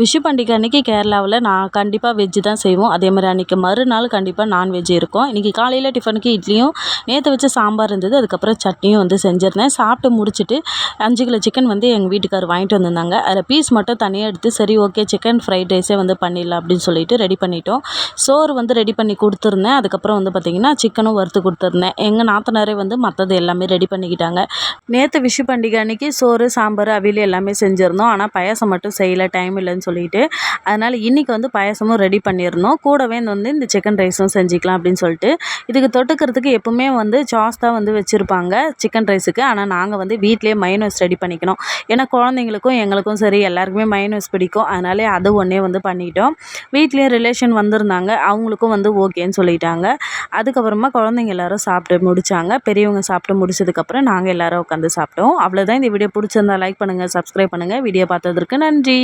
விஷு பண்டிகை அன்றைக்கி கேரளாவில் நான் கண்டிப்பாக வெஜ்ஜு தான் செய்வோம். அதே மாதிரி அன்றைக்கி மறுநாள் கண்டிப்பாக நான்வெஜ் இருக்கும். இன்றைக்கி காலையில் டிஃபனுக்கு இட்லியும் நேற்று வச்ச சாம்பார் இருந்தது அதுக்கப்புறம் சட்னியும் வந்து செஞ்சுருந்தேன். சாப்பிட்டு முடிச்சுட்டு அஞ்சு கிலோ சிக்கன் வந்து எங்கள் வீட்டுக்கார் வாங்கிட்டு வந்திருந்தாங்க. அதில் பீஸ் மட்டும் தனியாக எடுத்து சரி ஓகே சிக்கன் ஃப்ரைட் ரைஸே வந்து பண்ணிடலாம் அப்படின்னு சொல்லிட்டு ரெடி பண்ணிட்டோம். சோறு வந்து ரெடி பண்ணி கொடுத்துருந்தேன். அதுக்கப்புறம் வந்து பார்த்திங்கன்னா சிக்கனும் வறுத்து கொடுத்துருந்தேன். எங்கள் நாத்தனாரே வந்து மற்றது எல்லாமே ரெடி பண்ணிக்கிட்டாங்க. நேற்று விஷு பண்டிகை அன்றைக்கி சோறு சாம்பார் அவியல் எல்லாமே செஞ்சுருந்தோம். ஆனால் பாயாசம் மட்டும் செய்யலை டைம் இல்லைன்னு சொல்லிட்டு. அதனால் இன்றைக்கி வந்து பாயாசமும் ரெடி பண்ணிடணும் கூடவே வந்து இந்த சிக்கன் ரைஸும் செஞ்சுக்கலாம் அப்படின்னு சொல்லிட்டு. இதுக்கு தொட்டுக்கிறதுக்கு எப்போவுமே வந்து சாஸ் தான் வந்து வச்சுருப்பாங்க சிக்கன் ரைஸுக்கு ஆனால் நாங்கள் வந்து வீட்டிலேயே மைனோஸ் ரெடி பண்ணிக்கணும். ஏன்னா குழந்தைங்களுக்கும் எங்களுக்கும் சரி எல்லாருக்குமே மைனோஸ் பிடிக்கும். அதனாலே அது ஒன்றே வந்து பண்ணிட்டோம். வீட்லேயே ரிலேஷன் வந்திருந்தாங்க. அவங்களுக்கும் வந்து ஓகேன்னு சொல்லிட்டாங்க. அதுக்கப்புறமா குழந்தைங்க எல்லோரும் சாப்பிட்டு முடித்தாங்க பெரியவங்க சாப்பிட்டு முடிச்சதுக்கப்புறம் நாங்கள் எல்லோரும் உட்காந்து சாப்பிட்டோம். அவ்வளோதான் இந்த வீடியோ பிடிச்சிருந்தா லைக் பண்ணுங்கள் சப்ஸ்கிரைப் பண்ணுங்கள் வீடியோ பார்த்ததற்கு நன்றி.